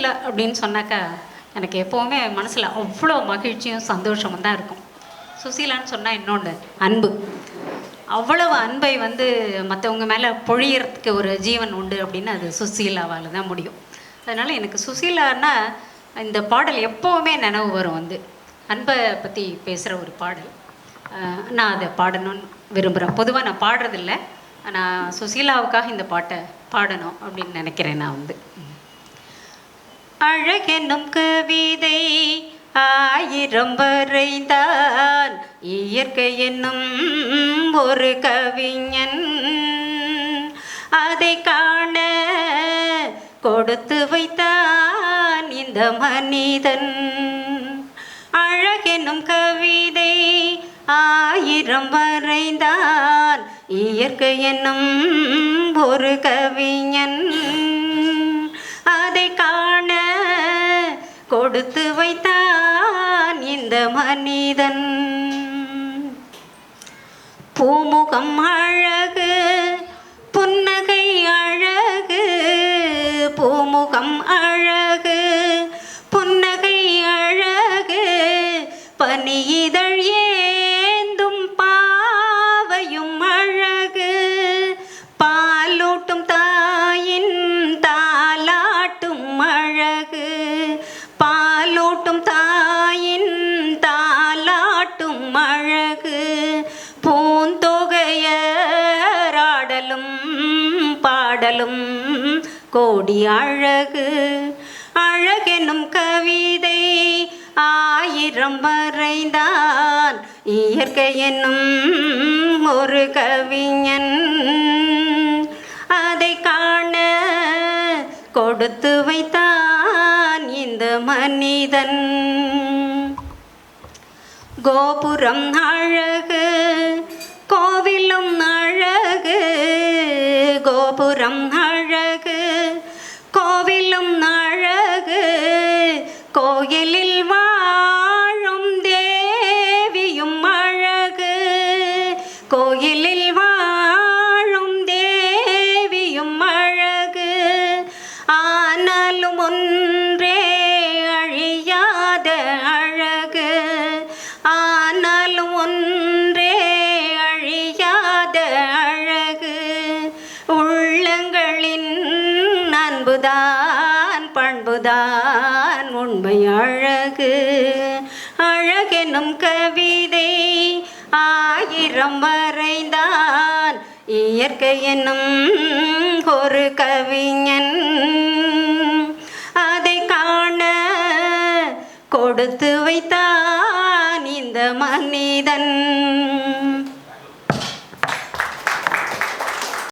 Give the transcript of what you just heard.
இல்லை அப்படின்னு சொன்னாக்கா எனக்கு எப்போவுமே மனசில் அவ்வளோ மகிழ்ச்சியும் சந்தோஷமும் தான் இருக்கும். சுசீலான்னு சொன்னால் இன்னொன்று அன்பு. அவ்வளவு அன்பை வந்து மற்றவங்க மேலே பொழியறதுக்கு ஒரு ஜீவன் உண்டு அப்படின்னு அது சுசீலாவால் தான் முடியும். அதனால் எனக்கு சுசீலான்னா இந்த பாடல் எப்போவுமே நினைவு வரும் வந்து. அன்பை பற்றி பேசுகிற ஒரு பாடல். நான் அதை பாடணும்னு விரும்புகிறேன் பொதுவாக நான் பாடுறதில்ல. நான் சுசீலாவுக்காக இந்த பாட்டை பாடணும் அப்படின்னு நினைக்கிறேன் நான் வந்து. அழகெனும் கவிதை ஆயிரம் வரைந்தான். இயற்கை என்னும் ஒரு கவிஞன் அதை காண கொடுத்து வைத்தான் இந்த மனிதன். அழகெனும் கவிதை ஆயிரம் வரைந்தான். இயற்கை என்னும் ஒரு கவிஞன் கொடுத்து வைத்தான் இந்த மனிதன். பூமுகம் அழகு புன்னகை அழகு பூமுகம் அழகு புன்னகை அழகு பனியிதழ் ஏந்தும் பாவையும் அழகு. பாலூட்டும் தாயின் தாலாட்டும் அழகு. தாலாட்டும் அழகு பூந்தொகையராடலும் பாடலும் கோடி அழகு. அழகெனும் கவிதை ஆயிரம் வரைந்தான் இயற்கை என்னும் ஒரு கவிஞன். அதை காண கொடுத்து வைத்தான் இந்த மனிதன். கோபுரம் அழகு கோவிலும் அழகு. கோபுரம் அழகு கோவிலும் அழகு. கோயிலில் வாழும் தேவியும் அழகு. கோயிலில் வாழும் தேவியும் அழகு. ஆனாலும் ஒன்று பண்புதான் பண்புதான் உண்மை அழகு. அழகெனும் கவிதை ஆயிரம் வரைந்தான் இயற்கை என்னும் ஒரு கவிஞன் அதை காண கொடுத்து வைத்தான் இந்த மனிதன்.